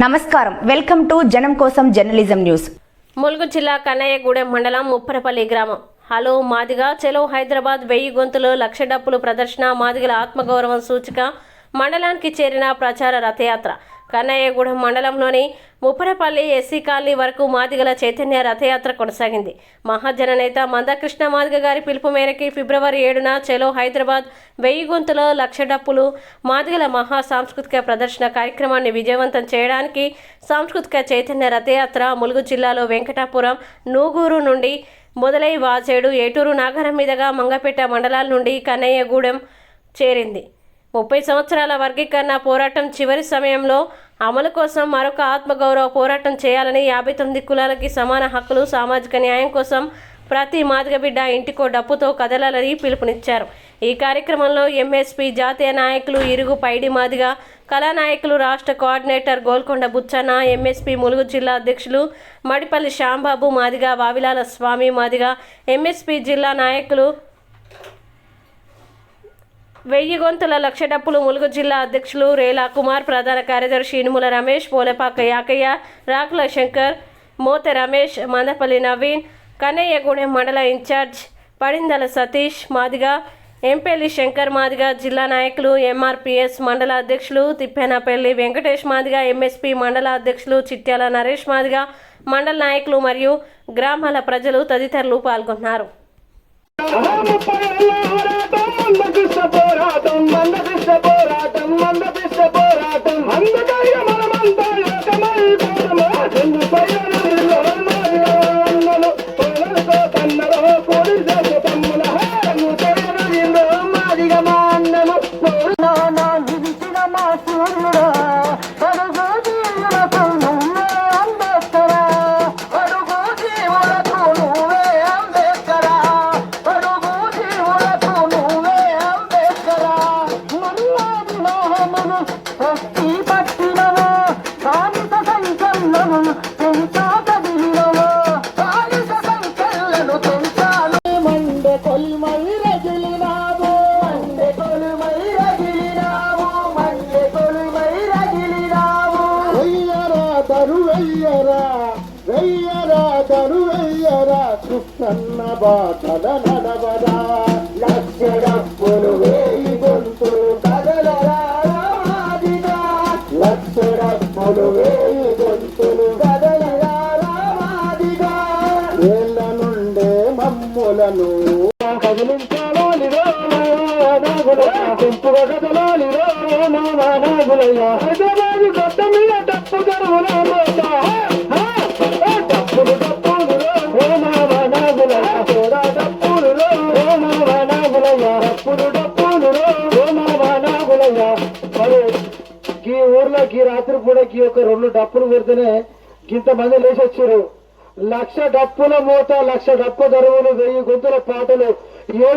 నమస్కారం. Welcome to జనం కోసం జర్నలిజం న్యూస్. ములుగు జిల్లా కన్నయ్యగూడెం మండలం ముప్పరపల్లి గ్రామం. హలో మాదిగా చెలో హైదరాబాద్ వెయ్యి గొంతులు లక్ష డప్పులు ప్రదర్శన మాదిగల ఆత్మగౌరవం సూచిక మండలానికి చేరిన ప్రచార రథయాత్ర. కన్నయ్యగూడెం మండలంలోని ముప్పరపల్లి ఎస్సీ కాలనీ వరకు మాదిగల చైతన్య రథయాత్ర కొనసాగింది. మహాజన నేత మందకృష్ణ మాదిగ గారి పిలుపు మేరకి ఫిబ్రవరి ఏడున చెలో హైదరాబాద్ వెయ్యి గొంతులో లక్ష డప్పులు మాదిగల మహా సాంస్కృతిక ప్రదర్శన కార్యక్రమాన్ని విజయవంతం చేయడానికి సాంస్కృతిక చైతన్య రథయాత్ర ములుగు జిల్లాలో వెంకటాపురం నూగూరు నుండి మొదలై వాచేడు ఏటూరు నాగరం మీదుగా మంగపేట మండలాల నుండి కన్నయ్యగూడెం చేరింది. ముప్పై సంవత్సరాల వర్గీకరణ పోరాటం చివరి సమయంలో అమలు కోసం మరొక ఆత్మగౌరవ పోరాటం చేయాలని యాభై తొమ్మిది కులాలకి సమాన హక్కులు సామాజిక న్యాయం కోసం ప్రతి మాదిగ బిడ్డ ఇంటికో డప్పుతో కదలాలని పిలుపునిచ్చారు. ఈ కార్యక్రమంలో ఎంఎస్పి జాతీయ నాయకులు ఇరుగు పైడి మాదిగ కళానాయకులు రాష్ట్ర కోఆర్డినేటర్ గోల్కొండ బుచ్చన్న ఎంఎస్పి ములుగు జిల్లా అధ్యక్షులు మడిపల్లి శ్యాంబాబు మాదిగ వావిలాల స్వామి మాదిగ ఎంఎస్పి జిల్లా నాయకులు వెయ్యి గొంతుల లక్ష డప్పులు ములుగు జిల్లా అధ్యక్షులు రేలా కుమార్ ప్రధాన కార్యదర్శి ఇనుముల రమేష్ పోలేపాక యాకయ్య రాకుల శంకర్ మోతె రమేష్ మందపల్లి నవీన్ కన్నయ్యగూడెం మండల ఇన్ఛార్జ్ పడిందల సతీష్ మాదిగా ఎంపల్లి శంకర్ మాదిగ జిల్లా నాయకులు ఎంఆర్పిఎస్ మండల అధ్యక్షులు తిప్పేనపల్లి వెంకటేష్ మాదిగ ఎంఎస్పి మండల అధ్యక్షులు చిట్యాల నరేష్ మాదిగ మండల నాయకులు మరియు గ్రామాల ప్రజలు తదితరులు పాల్గొన్నారు. పోరాటం మందకృష్ణ శక్తి పట్టినవో కాలిత సంకల్లము పెంచాక దిగినవో కాలిత సంకల్లను పెంచాలు మండే కొల్మై రగిలినావు. మండే కొలుమై రగిలినావు మండే కొలుమై రగిలినావు. వెయ్యరా దరు వెయ్యరా వెయ్యరా దరు వెయ్యరా కృష్ణన్న బాటల నడవరా లక్ష మమ్ములను కదిలించాలోనిరో పెంపుగా కదలాలిరో నాగులయ్యా హైదరాబాదు గడ్డ మీద డప్పు గరువుల మోత డప్పులు డప్పులు ఓ మామ డప్పులు ఓ డప్పులు డప్పులు ఓ మరి ఈ ఊర్లో ఈ రాత్రి కూడా ఈ ఒక రెండు డప్పులు పెడితేనే ఇంతమంది లేచొచ్చారు లక్ష డప్పుల మూట లక్ష డప్పు దరువులు వెయ్యి గుంతుల పాటలు. ఏవి